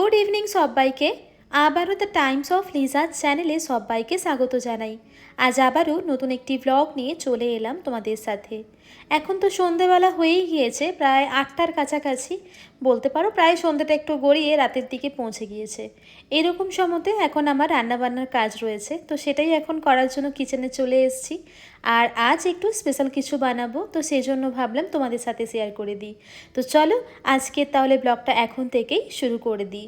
Good evening সবাইকে। আবারও the Times of লিজার চ্যানেলে সবাইকে স্বাগত জানাই। আজ আবারও নতুন একটি ব্লগ নিয়ে চলে এলাম তোমাদের সাথে। এখন তো সন্ধেবেলা হয়েই গিয়েছে, প্রায় আটটার কাছাকাছি। বলতে পারো প্রায় সন্ধ্যেটা একটু গড়িয়ে রাতের দিকে পৌঁছে গিয়েছে। এরকম সময়তে এখন আমার রান্নাবান্নার কাজ রয়েছে, তো সেটাই এখন করার জন্য কিচেনে চলে এসেছি। আর আজ একটু স্পেশাল কিছু বানাবো, তো সেই জন্য ভাবলাম তোমাদের সাথে শেয়ার করে দিই। তো চলো আজকে তাহলে ব্লগটা এখন থেকেই শুরু করে দিই।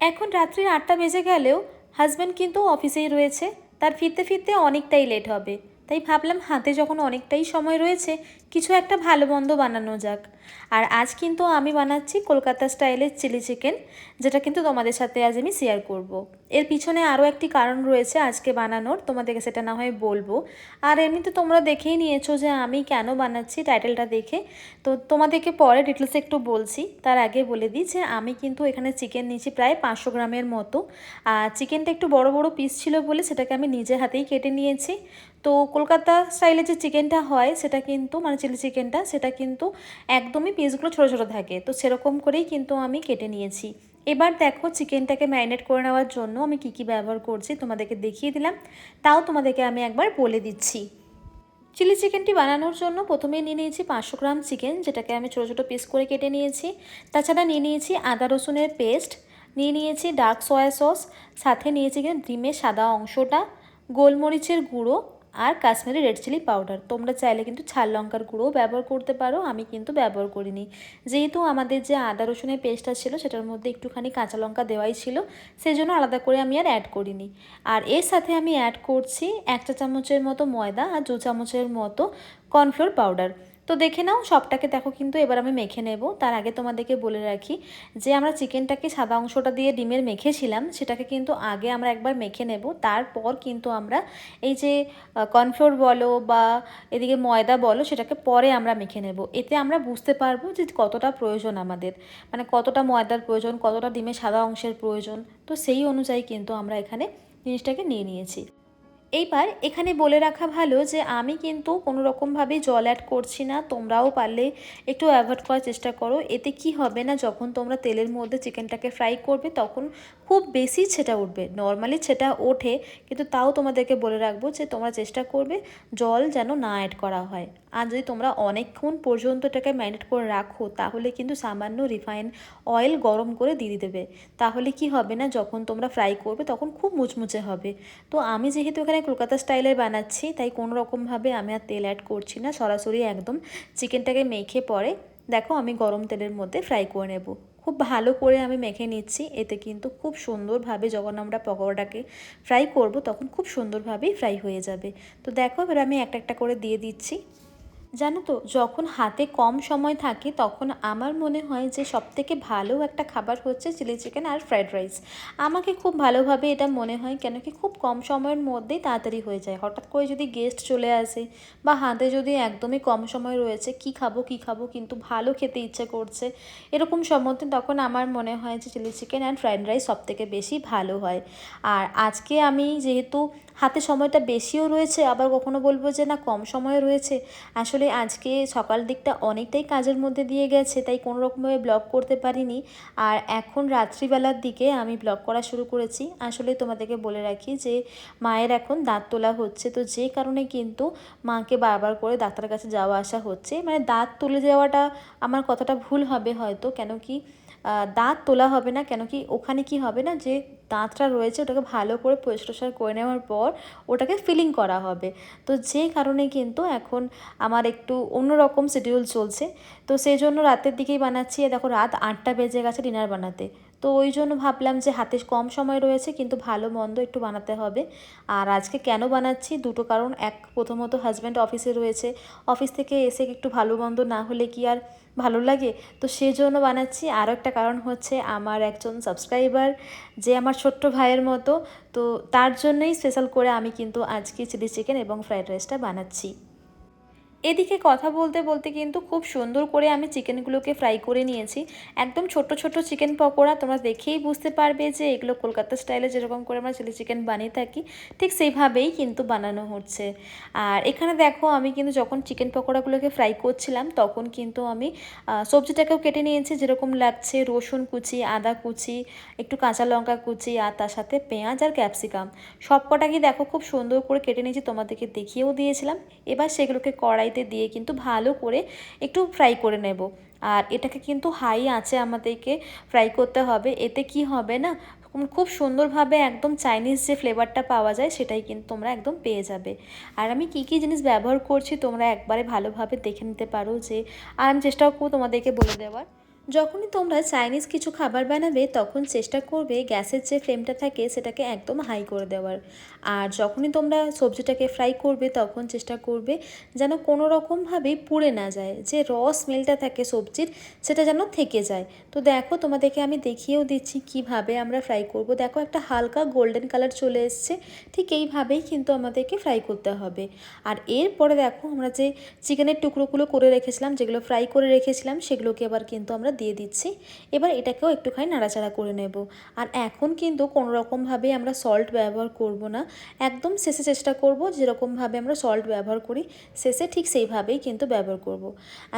এখন রাত্রি আটটা বেজে গেলেও হাজব্যান্ড কিন্তু অফিসেই রয়েছে তার ফিরতে ফিরতে অনেকটাই লেট হবে। তাই ভাবলাম হাতে যখন অনেকটাই সময় রয়েছে, কিছু একটা ভালো মন্দ বানানো যাক। আর আজ কিন্তু আমি বানাচ্ছি কলকাতা স্টাইলের চিলি চিকেন, যেটা কিন্তু তোমাদের সাথে আজ আমি শেয়ার করব। এর পিছনে আরও একটি কারণ রয়েছে আজকে বানানোর, তোমাদেরকে সেটা না হয় বলব। আর এমনিতে তোমরা দেখেই নিয়েছো যে আমি কেন বানাচ্ছি টাইটেলটা দেখে। তো তোমাদেরকে পরে ডিটেলসে একটু বলছি। তার আগে বলে দিই যে আমি কিন্তু এখানে চিকেন নিয়েছি প্রায় পাঁচশো গ্রামের মতো। আর চিকেনটা একটু বড় বড় পিস ছিল বলে সেটাকে আমি নিজে হাতেই কেটে নিয়েছি। তো কলকাতা স্টাইলে যে চিকেনটা হয়, সেটা কিন্তু মানে চিলি চিকেনটা, সেটা কিন্তু একদমই পিসগুলো ছোটো ছোটো থাকে, তো সেরকম করেই কিন্তু আমি কেটে নিয়েছি। এবার দেখো চিকেনটাকে ম্যারিনেট করে নেওয়ার জন্য আমি কি কি ব্যবহার করছি তোমাদেরকে দেখিয়ে দিলাম, তাও তোমাদেরকে আমি একবার বলে দিচ্ছি। চিলি চিকেনটি বানানোর জন্য প্রথমে নিয়ে নিয়েছি পাঁচশো গ্রাম চিকেন, যেটাকে আমি ছোটো ছোটো পিস করে কেটে নিয়েছি। তাছাড়া নিয়ে নিয়েছি আদা রসুনের পেস্ট, নিয়ে নিয়েছি ডার্ক সয়া সস, সাথে নিয়েছি কিন্তু ডিমের সাদা অংশটা, গোলমরিচের গুঁড়ো আর কাশ্মীরি রেড চিলি পাউডার তোমরা চাইলে কিন্তু ছাল লঙ্কার গুঁড়োও ব্যবহার করতে পারো, আমি কিন্তু ব্যবহার করিনি। যেহেতু আমাদের যে আদা রসুনের পেস্টটা ছিল, সেটার মধ্যে একটুখানি কাঁচা লঙ্কা দেওয়াই ছিল সেই জন্য আলাদা করে আমি আর অ্যাড করিনি। আর এর সাথে আমি অ্যাড করছি একটা চামচের মতো ময়দা আর দু চামচের মতো কর্নফ্লোর পাউডার তো দেখে নাও, সবটাকে দেখো কিন্তু এবার আমি মেখে নেব। তার আগে তোমাদেরকে বলে রাখি যে আমরা চিকেনটাকে সাদা অংশটা দিয়ে ডিমের মেখেছিলাম, সেটাকে কিন্তু আগে আমরা একবার মেখে নেব। তারপর কিন্তু আমরা এই যে কর্নফ্লোর বলো বা এদিকে ময়দা বলো, সেটাকে পরে আমরা মেখে নেব। এতে আমরা বুঝতে পারব যে কতটা প্রয়োজন আমাদের। মানে কতটা ময়দার প্রয়োজন, কতটা ডিমের সাদা অংশের প্রয়োজন। তো সেই অনুযায়ী কিন্তু আমরা এখানে জিনিসটাকে নিয়ে নিয়েছি। এইবার এখানে বলে রাখা ভালো যে আমি কিন্তু কোনো রকমভাবেই জল অ্যাড করছি না, তোমরাও পারলে একটু অ্যাভয়েড করার চেষ্টা করো। এতে কি হবে না, যখন তোমরা তেলের মধ্যে চিকেনটাকে ফ্রাই করবে, তখন খুব বেশি ছেটা উঠবে। নর্মালি ছেটা ওঠে, কিন্তু তাও তোমাদেরকে বলে রাখব যে তোমরা চেষ্টা করবে জল যেন না অ্যাড করা হয়। আর যদি তোমরা অনেকক্ষণ পর্যন্ত এটাকে ম্যারিনেট করে রাখো, তাহলে কিন্তু সামান্য রিফাইন অয়েল গরম করে দিয়ে দেবে তাহলে কি হবে না, যখন তোমরা ফ্রাই করবে তখন খুব মুচমুচে হবে। তো আমি যেহেতু এখানে কলকাতা স্টাইলের বানাচ্ছি, তাই কোনো রকমভাবে আমি আর তেল অ্যাড করছি না, সরাসরি একদম চিকেনটাকে মেখে পরে দেখো আমি গরম তেলের মধ্যে ফ্রাই করে নেব। খুব ভালো করে আমি মেখে নিচ্ছি, এতে কিন্তু খুব সুন্দরভাবে যখন আমরা পকোড়াটাকে ফ্রাই করব তখন খুব সুন্দরভাবেই ফ্রাই হয়ে যাবে। তো দেখো এবার আমি একটা একটা করে দিয়ে দিচ্ছি। জানো তো, যখন হাতে কম সময় থাকে তখন আমার মনে হয় যে সবথেকে ভালো একটা খাবার হচ্ছে চিলি চিকেন আর ফ্রায়েড রাইস। আমাকে খুব ভালোভাবে এটা মনে হয় কেন কি খুব কম সময়ের মধ্যেই তাড়াতাড়ি হয়ে যায়। হঠাৎ করে যদি গেস্ট চলে আসে বা হাতে যদি একদমই কম সময় রয়েছে, কি খাব কি খাব, কিন্তু ভালো খেতে ইচ্ছে করছে, এরকম সময়তে তখন আমার মনে হয় যে chilli chicken and fried rice সবথেকে বেশি ভালো হয়। আর আজকে আমি যেহেতু হাতে সময়টা বেশিও রয়েছে, আবার কখনো বলব যে না, কম সময় রয়েছে, আসলে আজকে সকাল দিকটা অনেকটাই কাজের মধ্যে দিয়ে গেছে, তাই কোনো রকমভাবে ব্লগ করতে পারিনি। আর এখন রাত্রিবেলার দিকে আমি ব্লগ করা শুরু করেছি। আসলে তোমাদেরকে বলে রাখি যে, মায়ের এখন দাঁত তোলা হচ্ছে। তো যে কারণে কিন্তু মাকে বারবার করে ডাক্তারের কাছে যাওয়া আসা হচ্ছে। মানে দাঁত তুলে যাওয়াটা আমার কথাটা ভুল হবে হয়তো, কেন কি দাঁত তোলা হবে না, কেন কি ওখানে কি হবে না যে দাঁতটা রয়েছে ওটাকে ভালো করে পরিষ্কার করে নেওয়ার পর ওটাকে ফিলিং করা হবে। তো যে কারণে কিন্তু এখন আমার একটু অন্যরকম শিডিউল চলছে। তো সেই জন্য রাতের দিকেই বানাচ্ছি। দেখো রাত আটটা বেজে গেছে ডিনার বানাতে। তো ওই জন্য ভাবলাম যে হাতে কম সময় রয়েছে, কিন্তু ভালো মন্দ একটু বানাতে হবে। আর আজকে কেন বানাচ্ছি? দুটো কারণ। এক, প্রথমত হাজব্যান্ড অফিসে রয়েছে। অফিস থেকে এসে একটু ভালো মন্দ না হলে কি আর ভালো লাগে। তো সেই জন্য বানাচ্ছি। আরও একটা কারণ হচ্ছে আমার একজন সাবস্ক্রাইবার যে আমার ছোট্ট ভাইয়ের মতো। তো তার জন্যই স্পেশাল করে আমি কিন্তু আজকে চিলি চিকেন এবং ফ্রায়েড রাইসটা বানাচ্ছি। এদিকে কথা বলতে বলতে কিন্তু খুব সুন্দর করে আমি চিকেনগুলোকে ফ্রাই করে নিয়েছি। একদম ছোট ছোট চিকেন পকোড়া তোমরা দেখেই বুঝতে পারবে যে এগুলো কলকাতা স্টাইলে যেরকম করে আমরা চিলি চিকেন বানিয়ে থাকি, ঠিক সেইভাবেই কিন্তু বানানো হচ্ছে। আর এখানে দেখো আমি কিন্তু যখন চিকেন পকোড়াগুলোকে ফ্রাই করছিলাম, তখন কিন্তু আমি সবজিটাকেও কেটে নিয়েছি, যেরকম লাগছে রসুন কুচি, আদা কুচি, একটু কাঁচা লঙ্কা কুচি, আর তার সাথে পেঁয়াজ আর ক্যাপসিকাম। সব কটাকে দেখো খুব সুন্দর করে কেটে নিয়েছি, তোমাদেরকে দেখিয়েও দিয়েছিলাম। এবার সেগুলোকে কড়াইতে দিয়ে কিন্তু ভালো করে একটু ফ্রাই করে নেব। আর এটাকে কিন্তু হাই আছে আমাদেরকে ফ্রাই করতে হবে। এতে কি হবে না? খুব সুন্দরভাবে একদম চাইনিজ যে ফ্লেভারটা পাওয়া যায়, সেটাই কিন্তু তোমরা একদম পেয়ে যাবে। আর আমি কি কি জিনিস ব্যবহার করছি, তোমরা একবারে ভালোভাবে দেখে নিতে পারো যে, আর আমি চেষ্টাও করব তোমাদেরকে বলে দেওয়ার। যখনই তোমরা চাইনিজ কিছু খাবার বানাবে, তখন চেষ্টা করবে গ্যাসের যে ফ্লেমটা থাকে সেটাকে একদম হাই করে দেওয়ার। আর যখনই তোমরা সবজিটাকে ফ্রাই করবে, তখন চেষ্টা করবে যেন কোনো রকমভাবেই পুড়ে না যায়। যে র স্মেলটা থাকে সবজির, সেটা যেন থেকে যায়। তো দেখো, তোমাদেরকে আমি দেখিয়েও দিচ্ছি কীভাবে আমরা ফ্রাই করব। দেখো, একটা হালকা গোল্ডেন কালার চলে এসছে। ঠিক এইভাবেই কিন্তু আমাদেরকে ফ্রাই করতে হবে। আর এরপরে দেখো, আমরা যে চিকেনের টুকরোগুলো করে রেখেছিলাম, যেগুলো ফ্রাই করে রেখেছিলাম, সেগুলোকে আবার কিন্তু আমরা দিয়ে দিচ্ছি। এবার এটাকেও একটুখানি নাড়াচাড়া করে নেব। আর এখন কিন্তু কোনো রকমভাবে আমরা সল্ট ব্যবহার করব না। একদম শেষে চেষ্টা করব যেরকমভাবে আমরা সল্ট ব্যবহার করি, শেষে ঠিক সেইভাবেই কিন্তু ব্যবহার করব।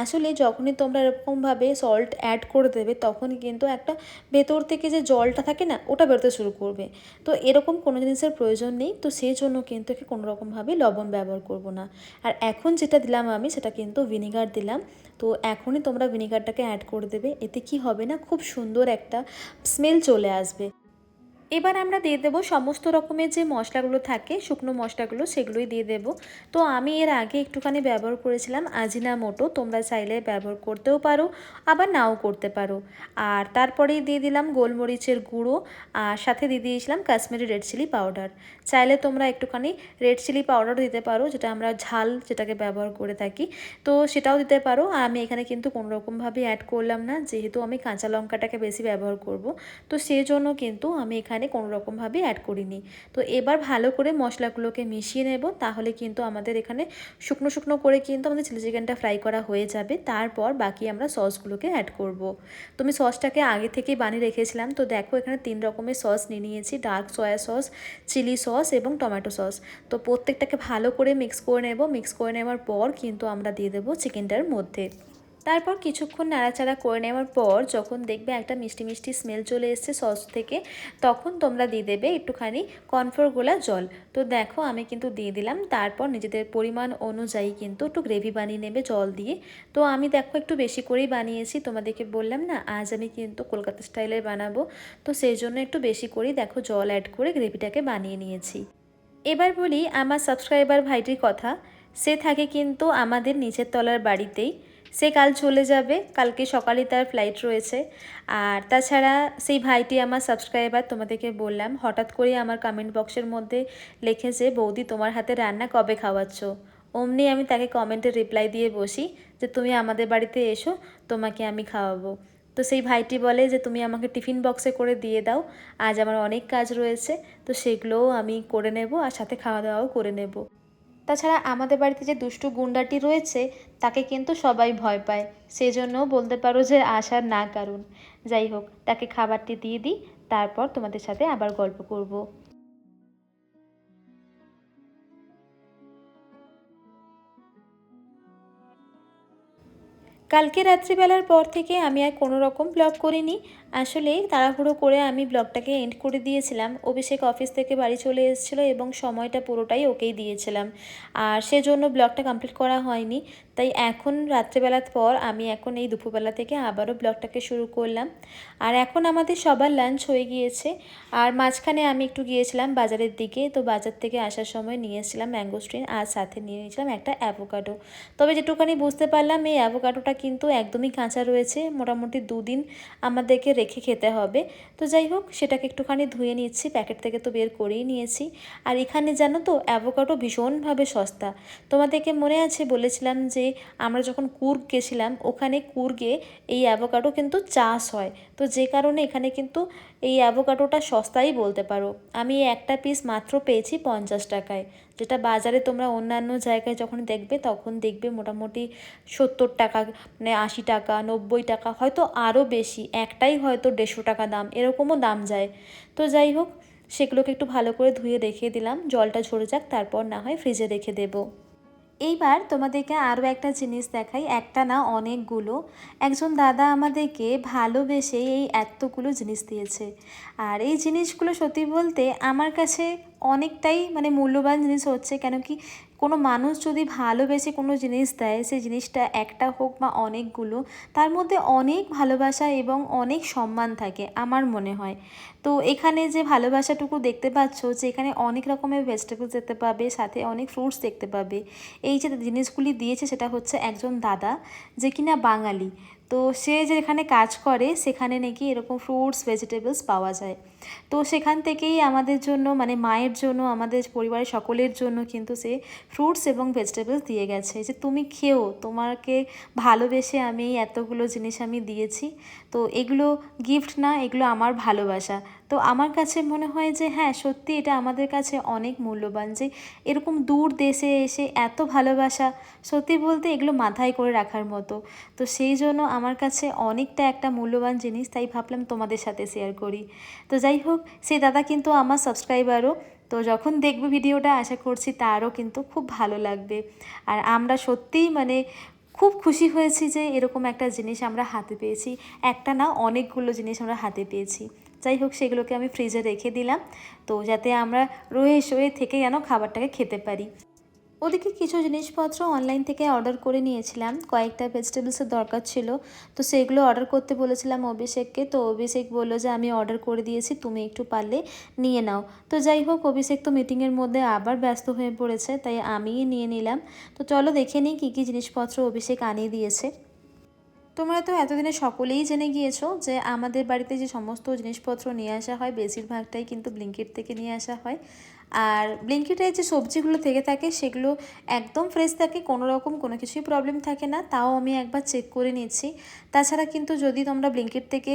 আসলে যখনই তোমরা এরকমভাবে সল্ট অ্যাড করে দেবে, তখনই কিন্তু একটা ভেতর থেকে যে জলটা থাকে না, ওটা বেরোতে শুরু করবে। তো এরকম কোনো জিনিসের প্রয়োজন নেই। তো সেই জন্য কিন্তু একে কোনো রকমভাবে লবণ ব্যবহার করব না। আর এখন যেটা দিলাম আমি, সেটা কিন্তু ভিনিগার দিলাম। তো এখনই তোমরা ভিনিগারটাকে অ্যাড করে দেবে। এতে কি হবে না? খুব সুন্দর একটা স্মেল চলে আসবে। এবার আমরা দিয়ে দেবো সমস্ত রকমের যে মশলাগুলো থাকে, শুকনো মশলাগুলো সেগুলোই দিয়ে দেবো। তো আমি এর আগে একটুখানি ব্যবহার করেছিলাম আজিনা মোটো, তোমরা চাইলে ব্যবহার করতেও পারো, আবার নাও করতে পারো। আর তারপরেই দিয়ে দিলাম গোলমরিচের গুঁড়ো, আর সাথে দিয়ে দিয়েছিলাম কাশ্মীরি রেড চিলি পাউডার। চাইলে তোমরা একটুখানি রেড চিলি পাউডার দিতে পারো, যেটা আমরা ঝাল যেটাকে ব্যবহার করে থাকি। তো সেটাও দিতে পারো, আমি এখানে কিন্তু কোনো রকমভাবে অ্যাড করলাম না, যেহেতু আমি কাঁচা লঙ্কাটাকে বেশি ব্যবহার করব। তো সেই জন্য কিন্তু আমি এখানে এখানে কোনো রকমভাবে অ্যাড করিনি। তো এবার ভালো করে মশলাগুলোকে মিশিয়ে নেব, তাহলে কিন্তু আমাদের এখানে শুকনো শুকনো করে কিন্তু আমাদের চিলি চিকেনটা ফ্রাই করা হয়ে যাবে। তারপর বাকি আমরা সসগুলোকে অ্যাড করব। তো আমি সসটাকে আগে থেকেই বানিয়ে রেখেছিলাম। তো দেখো এখানে তিন রকমের সস নিয়ে নিয়েছি dark soya sauce chilli sauce এবং টমেটো সস তো প্রত্যেকটাকে ভালো করে মিক্স করে নেব। মিক্স করে নেওয়ার পর কিন্তু আমরা দিয়ে দেবো চিকেনটার মধ্যে। তারপর কিছুক্ষণ নাড়াচাড়া করে নেওয়ার পর যখন দেখবে একটা মিষ্টি মিষ্টি স্মেল চলে এসছে সস থেকে, তখন তোমরা দিয়ে দেবে একটুখানি কনফোর গোলা জল। তো দেখো আমি কিন্তু দিয়ে দিলাম, তারপর নিজেদের পরিমাণ অনুযায়ী কিন্তু একটু গ্রেভি বানিয়ে নেবে জল দিয়ে। তো আমি দেখো একটু বেশি করেই বানিয়েছি, তোমাদেরকে বললাম না, আজ আমি কিন্তু কলকাতা স্টাইলে বানাবো। তো সেই জন্য একটু বেশি করেই দেখো জল অ্যাড করে গ্রেভিটাকে বানিয়ে নিয়েছি। এবার বলি, আমার সাবস্ক্রাইবার ভাইটির কথা। সে থাকে কিন্তু আমাদের নিচের তলার বাড়িতেই। সে কাল চলে যাবে, কালকে সকালে তার ফ্লাইট রয়েছে। আর তাছাড়া সেই ভাইটি আমার সাবস্ক্রাইবার তোমাদেরকে বললাম, হঠাৎ করে আমার কমেন্ট বক্সের মধ্যে লিখেছে বৌদি, তোমার হাতে রান্না কবে খাওয়াচ্ছ? অমনি আমি তাকে কমেন্টে রিপ্লাই দিয়ে বসি যে, তুমি আমাদের বাড়িতে এসো, তোমাকে আমি খাওয়াবো। তো সেই ভাইটি বলে যে, তুমি আমাকে টিফিন বক্সে করে দিয়ে দাও, আজ আমার অনেক কাজ রয়েছে, তো সেগুলোও আমি করে নেব আর সাথে খাওয়া দাওয়াও করে নেব। তাছাড়া আমাদের বাড়িতে যে দুষ্টু গুন্ডাটি রয়েছে, তাকে কিন্তু সবাই ভয় পায়। সেই জন্য বলতে পারো যে আসার না কারণ যাই হোক, তাকে খাবারটি দিয়ে দিই, তারপর তোমাদের সাথে আবার গল্প করব। কালকে রাত্রিবেলার পর থেকে আমি আর কোনো রকম ব্লগ করিনি। আসলে তাড়াহুড়ো করে আমি ব্লগটাকে এন্ড করে দিয়েছিলাম। অভিষেক অফিস থেকে বাড়ি চলে এসেছিল এবং সময়টা পুরোটাই ওকেই দিয়েছিলাম। আর সেজন্য ব্লগটা কমপ্লিট করা হয়নি। তাই এখন রাত্রেবেলার পর আমি এখন এই দুপুরবেলা থেকে আবারও ব্লগটাকে শুরু করলাম। আর এখন আমাদের সবার লাঞ্চ হয়ে গিয়েছে। আর মাঝখানে আমি একটু গিয়েছিলাম বাজারের দিকে। তো বাজার থেকে আসার সময় নিয়ে এসেছিলাম ম্যাঙ্গোস্ট্রিন আর সাথে নিয়ে নিয়েছিলাম একটা অ্যাভোকাডো তবে যেটুখানি বুঝতে পারলাম, এই অ্যাভোকাডোটা কিন্তু একদমই কাঁচা রয়েছে। মোটামুটি দুদিন আমাদেরকে রেখে খেতে হবে। তো যাই হোক, সেটাকে একটুখানি ধুয়ে নিচ্ছি, প্যাকেট থেকে তো বের করেই নিয়েছি। আর এখানে জানো তো অ্যাভোকাডো ভীষণভাবে সস্তা। তোমাদেরকে মনে আছে, বলেছিলাম যে আমরা যখন কুর্গ গেছিলাম, ওখানে কুর্গে এই অ্যাভোকাডো কিন্তু চাষ হয়। তো যে কারণে এখানে কিন্তু এই অ্যাভোকাডোটা সস্তাই বলতে পারো। আমি একটা পিস মাত্র পেয়েছি পঞ্চাশ টাকায়। যেটা বাজারে তোমরা অন্যান্য জায়গায় যখন দেখবে, তখন দেখবে মোটামুটি সত্তর টাকা মানে আশি টাকা, নব্বই টাকা, হয়তো আরও বেশি। একটাই হয়তো দেড়শো টাকা দাম, এরকমও দাম যায়। তো যাই হোক, সেগুলোকে একটু ভালো করে ধুয়ে রেখে দিলাম। জলটা ঝরে যাক, তারপর না হয় ফ্রিজে রেখে দেবো। এইবার তোমাদেরকে আরও একটা জিনিস দেখাই, একটা না অনেকগুলো। একজন দাদা আমাদেরকে ভালোবেসে এই এতগুলো জিনিস দিয়েছে। আর এই জিনিসগুলো সত্যি বলতে আমার কাছে অনেকটাই মানে মূল্যবান জিনিস হচ্ছে কেন কি কোনো মানুষ যদি ভালোবেসে কোনো জিনিস দেয় সেই জিনিসটা একটা হোক বা অনেকগুলো, তার মধ্যে অনেক ভালোবাসা এবং অনেক সম্মান থাকে আমার মনে হয়। তো এখানে যে ভালোবাসাটুকু দেখতে পাচ্ছ, যে এখানে অনেক রকমের ভেজিটেবলস দেখতে পাবে, সাথে অনেক ফ্রুটস দেখতে পাবে। এই যে জিনিসগুলি দিয়েছে সেটা হচ্ছে একজন দাদা, যে কিনা বাঙালি। তো সে যেখানে কাজ করে, সেখানে নাকি এরকম ফ্রুটস ভেজিটেবলস পাওয়া যায়। তো সেখান থেকেই আমাদের জন্য মানে মায়ের জন্য, আমাদের পরিবারের সকলের জন্য কিন্তু সে ফ্রুটস এবং ভেজিটেবলস দিয়ে গেছে। যে তুমি খেও, তোমাকে ভালোবেসে আমি এতগুলো জিনিস আমি দিয়েছি। তো এগুলো গিফট না, এগুলো আমার ভালোবাসা। তো আমার কাছে মনে হয় যে হ্যাঁ সত্যি এটা আমাদের কাছে অনেক মূল্যবান যে, এরকম দূর দেশে এসে এত ভালোবাসা সত্যি বলতে এগুলো মাথায় করে রাখার মতো। তো সেই জন্য আমার কাছে অনেকটা একটা মূল্যবান জিনিস, তাই ভাবলাম তোমাদের সাথে শেয়ার করি। তো যাই হোক সেই দাদা কিন্তু আমার সাবস্ক্রাইবারও তো যখন দেখবে ভিডিওটা, আশা করছি তারও কিন্তু খুব ভালো লাগবে। আর আমরা সত্যিই মানে খুব খুশি হয়েছি যে, এরকম একটা জিনিস আমরা হাতে পেয়েছি। একটা না অনেকগুলো জিনিস আমরা হাতে পেয়েছি। যাই হোক, সেগুলোকে আমি ফ্রিজে রেখে দিলাম। তো যাতে আমরা রয়ে শয়ে থেকে যেন খাবারটাকে খেতে পারি। ওদিকে কিছু জিনিসপত্র অনলাইন থেকে অর্ডার করে নিয়েছিলাম। কয়েকটা ভেজিটেবলসের দরকার ছিল। তো সেগুলো অর্ডার করতে বলেছিলাম অভিষেককে। তো অভিষেক বলল যে, আমি অর্ডার করে দিয়েছি, তুমি একটু পারলে নিয়ে নাও। তো যাই হোক, অভিষেক তো মিটিংয়ের মধ্যে আবার ব্যস্ত হয়ে পড়েছে, তাই আমিই নিয়ে নিলাম। তো চলো দেখে নিই কী কী জিনিসপত্র অভিষেক আনিয়ে দিয়েছে। তোমরা তো এতদিনে সকলেই জেনে গিয়েছো যে আমাদের বাড়িতে যে সমস্ত জিনিসপত্র নিয়ে আসা হয়, বেশিরভাগটাই কিন্তু ব্লিঙ্কিট থেকে নিয়ে আসা হয়। আর ব্লিঙ্কিটের যে সবজিগুলো থেকে থাকে, সেগুলো একদম ফ্রেশ থাকে কোনো রকম কোনো কিছুই প্রবলেম থাকে না। তাও আমি একবার চেক করে নিচ্ছি। তাছাড়া কিন্তু যদি তোমরা ব্লিঙ্কিট থেকে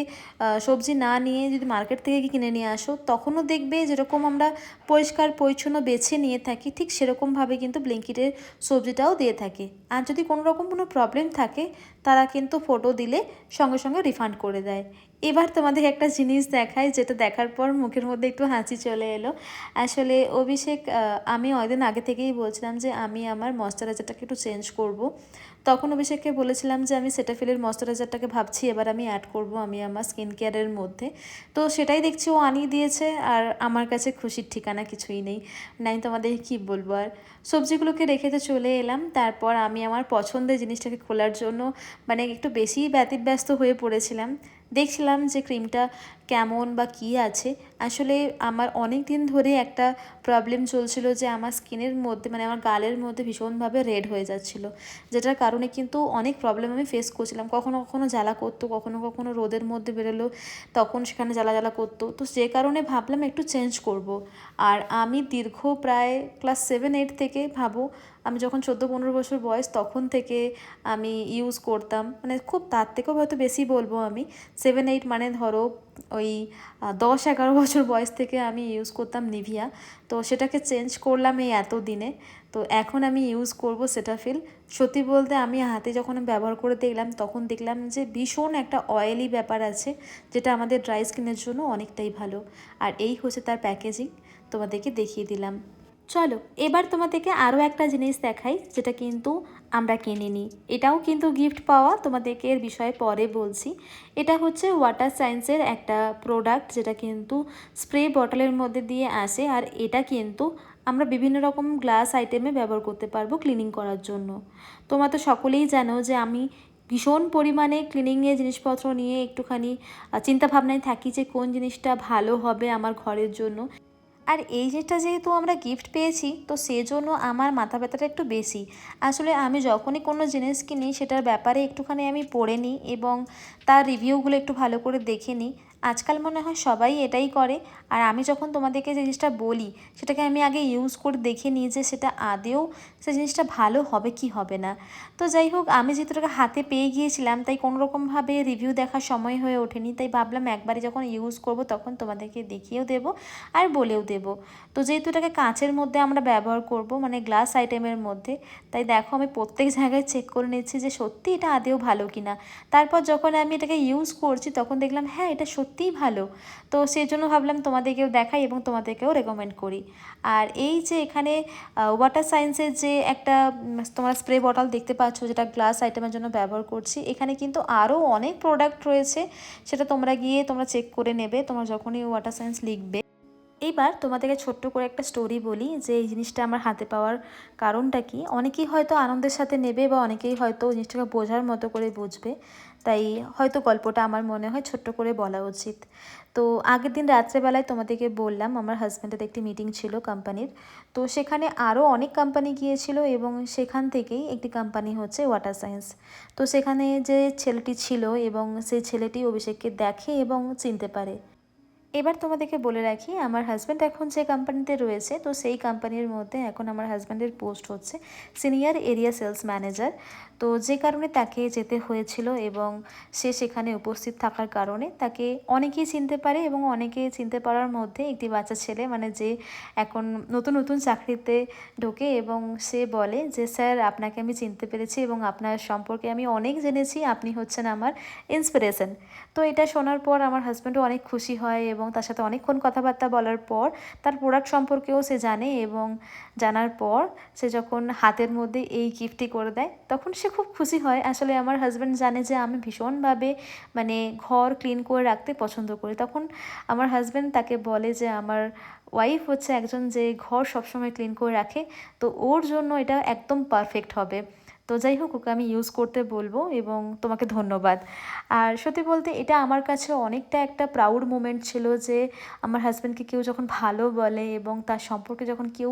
সবজি না নিয়ে যদি মার্কেট থেকে কিনে নিয়ে আসো, তখনও দেখবে যেরকম আমরা পরিষ্কার, পরিচ্ছন্ন বেছে নিয়ে থাকি, ঠিক সেরকমভাবে কিন্তু ব্লিঙ্কিটের সবজিটাও দিয়ে থাকে। আর যদি কোনো রকম কোনো প্রবলেম থাকে তারা কিন্তু ফটো দিলে সঙ্গে সঙ্গে রিফান্ড করে দেয় এবার তোমাদের একটা জিনিস দেখায় যেটা দেখার পর মুখের মধ্যে একটু হাঁচি চলে এলো আসলে অভিষেক আমি অনেকদিন আগে থেকেই বলছিলাম যে আমি আমার ময়শ্চারাইজারটাকে একটু চেঞ্জ করব। তখন অভিষেককে বলেছিলাম যে আমি সেটাফিলের ময়শ্চারাইজারটাকে ভাবছি, এবার আমি অ্যাড করব আমি আমার স্কিন কেয়ারের মধ্যে। তো সেটাই দেখছি, ও আনিয়ে দিয়েছে, আর আমার কাছে খুশির ঠিকানা কিছুই নেই। নাই তোমাদের কি বলব? আর সবজিগুলোকে রেখে তো চলে এলাম, তারপর আমি আমার পছন্দের জিনিসটাকে খোলার জন্য মানে একটু বেশি ব্যতিব্যস্ত হয়ে পড়েছিলাম। দেখছিলাম যে ক্রিমটা কেমন বা কী আছে, আসলে আমার অনেক দিন ধরে একটা প্রবলেম চলছিল যে আমার স্কিনের মধ্যে মানে আমার গালের মধ্যে ভীষণভাবে রেড হয়ে যাচ্ছিল, যেটার কারণে কিন্তু অনেক প্রবলেম আমি ফেস করছিলাম। কখনো কখনো জ্বালা করতো, কখনো কখনো রোদের মধ্যে বেরোলো, তখন সেখানে জ্বালা জ্বালা করতো। তো সে কারণে ভাবলাম একটু চেঞ্জ করব। আর আমি দীর্ঘ প্রায় ক্লাস সেভেন এইট থেকে ভাবো, আমি যখন চোদ্দ, পনেরো বছর বয়স, তখন থেকে আমি ইউজ করতাম। মানে খুব তার থেকেও হয়তো বেশি বলব আমি। সেভেন এইট মানে ধরো ওই দশ এগারো বছর বয়স থেকে আমি ইউজ করতাম নিভিয়া। তো সেটাকে চেঞ্জ করলাম এই এত দিনে তো এখন আমি ইউজ করব সেটা ফিল সত্যি বলতে আমি হাতে যখন ব্যবহার করে দেখলাম, তখন দেখলাম যে ভীষণ একটা অয়েলি ব্যাপার আছে, যেটা আমাদের ড্রাই স্কিনের জন্য অনেকটাই ভালো। আর এই হচ্ছে তার প্যাকেজিং তোমাদেরকে দেখিয়ে দিলাম। চলো, এবার তোমাদেরকে আরও একটা জিনিস দেখাই, যেটা কিন্তু আমরা কিনে নিই। এটাও কিন্তু গিফট পাওয়া, তোমাদেরকে এর বিষয়ে পরে বলছি। এটা হচ্ছে ওয়াটার সায়েন্সের একটা প্রোডাক্ট যেটা কিন্তু স্প্রে বটলের মধ্যে দিয়ে আসে, আর এটা কিন্তু আমরা বিভিন্ন রকম গ্লাস আইটেমে ব্যবহার করতে পারব ক্লিনিং করার জন্য। তোমরা তো সকলেই জানো যে আমি ভীষণ পরিমাণে ক্লিনিংয়ের জিনিসপত্র নিয়ে একটুখানি চিন্তাভাবনায় থাকি যে কোন জিনিসটা ভালো হবে আমার ঘরের জন্য। আর এই জিনিসটা যেহেতু আমরা গিফট পেয়েছি, তো সেজন্য আমার মাথা ব্যথাটা একটু বেশি। আসলে আমি যখনই কোনো জিনিস কিনি, সেটার ব্যাপারে একটুখানি আমি পড়ে নিই এবং তার রিভিউগুলো একটু ভালো করে দেখে নিই। আজকাল মনে হয় সবাই এটাই করে। আর আমি যখন তোমাদেরকে যে জিনিসটা বলি, সেটাকে আমি আগে ইউজ করে দেখে নিই যে সেটা আদেও সে জিনিসটা ভালো হবে কি হবে না। তো যাই হোক, আমি যেহেতুটাকে হাতে পেয়ে গিয়েছিলাম, তাই কোনোরকমভাবে রিভিউ দেখার সময় হয়ে ওঠেনি। তাই ভাবলাম একবারে যখন ইউজ করব তখন তোমাদেরকে দেখিয়েও দেব আর বলেও দেব। তো যেহেতু এটাকে কাঁচের মধ্যে আমরা ব্যবহার করব মানে গ্লাস আইটেমের মধ্যে, তাই দেখো আমি প্রত্যেক জায়গায় চেক করে নিচ্ছি যে সত্যি এটা আদেও ভালো কিনা। তারপর যখন আমি এটাকে ইউজ করছি, তখন দেখলাম হ্যাঁ এটা সত্যিই ভালো। তো সেই জন্য ভাবলাম তোমাদেরকেও দেখাই এবং তোমাদেরকেও রেকমেন্ড করি। আর এই যে এখানে ওয়াটার সায়েন্সের যে একটা তোমরা স্প্রে বটল দেখতে পাচ্ছ, যেটা গ্লাস আইটেমের জন্য ব্যবহার করছি, এখানে কিন্তু আরও অনেক প্রোডাক্ট রয়েছে, সেটা তোমরা গিয়ে তোমরা চেক করে নেবে, তোমরা যখনই ওয়াটার সায়েন্স লিখবে। এইবার তোমাদেরকে ছোট্ট করে একটা স্টোরি বলি, যে এই জিনিসটা আমার হাতে পাওয়ার কারণটা কি? অনেকেই হয়তো আনন্দের সাথে নেবে বা অনেকেই হয়তো জিনিসটাকে বোঝার মতো করে বুঝবে। তাই হয়তো গল্পটা আমার মনে হয় ছোট্ট করে বলা উচিত। তো আগের দিন রাত্রেবেলায় তোমাদেরকে বললাম, আমার হাজব্যান্ডের একটি মিটিং ছিল কোম্পানির তো সেখানে আরও অনেক কোম্পানি গিয়েছিল এবং সেখান থেকেই একটি কোম্পানি হচ্ছে ওয়াটার সায়েন্স তো সেখানে যে ছেলেটি ছিল এবং সেই ছেলেটি অভিষেককে দেখে এবং চিনতে পারে। এবার তোমাদেরকে বলে রাখি, আমার হাজব্যান্ড এখন যে কোম্পানিতে রয়েছে, তো সেই কোম্পানির মধ্যে এখন আমার হাজব্যান্ডের পোস্ট হচ্ছে সিনিয়র এরিয়া সেলস ম্যানেজার তো যে কারণে তাকে যেতে হয়েছিল এবং সে সেখানে উপস্থিত থাকার কারণে তাকে অনেকেই চিনতে পারে এবং অনেকে চিনতে পারার মধ্যে একটি বাচ্চা ছেলে মানে যে এখন নতুন নতুন চাকরিতে ঢোকে এবং সে বলে যে, স্যার, আপনাকে আমি চিনতে পেরেছি এবং আপনার সম্পর্কে আমি অনেক জেনেছি, আপনি হচ্ছেন আমার ইন্সপিরেশন তো এটা শোনার পর আমার হাজব্যান্ডও অনেক খুশি হয় এবং তার সাথে অনেকক্ষণ কথাবার্তা বলার পর তার প্রোডাক্ট সম্পর্কেও সে জানে এবং জানার পর সে যখন হাতের মধ্যে এই গিফটটি করে দেয়, তখন সে খুব খুশি হয়। আসলে আমার হাজব্যান্ড জানে যে আমি ভীষণভাবে মানে ঘর ক্লিন করে রাখতে পছন্দ করি। তখন আমার হাজব্যান্ড তাকে বলে যে, আমার ওয়াইফ হচ্ছে একজন যে ঘর সবসময় ক্লিন করে রাখে, তো ওর জন্য এটা একদম পারফেক্ট হবে। তো যাই হোক, ওকে আমি ইউজ করতে বলব এবং তোমাকে ধন্যবাদ। আর সত্যি বলতে এটা আমার কাছে অনেকটা একটা প্রাউড মোমেন্ট ছিল যে আমার হাজব্যান্ডকে কেউ যখন ভালো বলে এবং তার সম্পর্কে যখন কেউ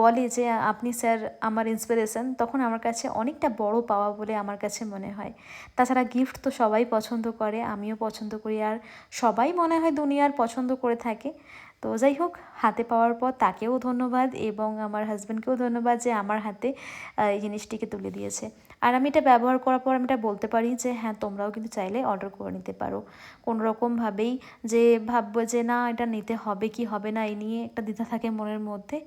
বলে যে আপনি স্যার আমার ইন্সপিরেশন তখন আমার কাছে অনেকটা বড় পাওয়া বলে আমার কাছে মনে হয়। তাছাড়া গিফট তো সবাই পছন্দ করে, আমিও পছন্দ করি। আর সবাই মনে হয় দুনিয়ার পছন্দ করে থাকে। তো যাই হোক, হাতে পাওয়ার পর তাকেও ধন্যবাদ এবং আমার হাজব্যান্ডকেও ধন্যবাদ যে আমার হাতে এই জিনিসটিকে তুলে দিয়েছে। আর আমি এটা ব্যবহার করার পর আমি এটা বলতে পারি যে হ্যাঁ তোমরাও কিন্তু চাইলে অর্ডার করে নিতে পারো। কোনো রকমভাবেই যে ভাববো যে, না, এটা নিতে হবে কি হবে না? এই নিয়ে একটা দ্বিধা থাকে মনের মধ্যে।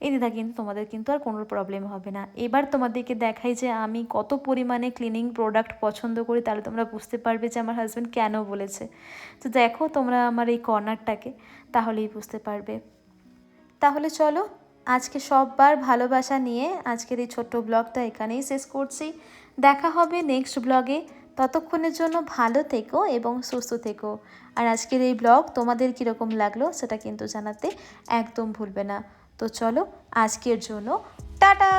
এই দিদা কিন্তু তোমাদের কিন্তু আর কোনো প্রবলেম হবে না। এবার তোমাদেরকে দেখাই যে আমি কত পরিমাণে ক্লিনিং প্রোডাক্ট পছন্দ করি, তাহলে তোমরা বুঝতে পারবে যে আমার হাজব্যান্ড কেন বলেছে। তো দেখো তোমরা আমার এই কর্নারটাকে তাহলেই বুঝতে পারবে। তাহলে চলো, আজকে সববার ভালোবাসা নিয়ে আজকের এই ছোট্ট ব্লগটা এখানেই শেষ করছি। দেখা হবে নেক্সট ব্লগে ততক্ষণের জন্য ভালো থেকো এবং সুস্থ থেকো। আর আজকের এই ব্লগ তোমাদের কীরকম লাগল সেটা কিন্তু জানাতে একদম ভুলবে না। তো চলো আজকের জন্য টাটা!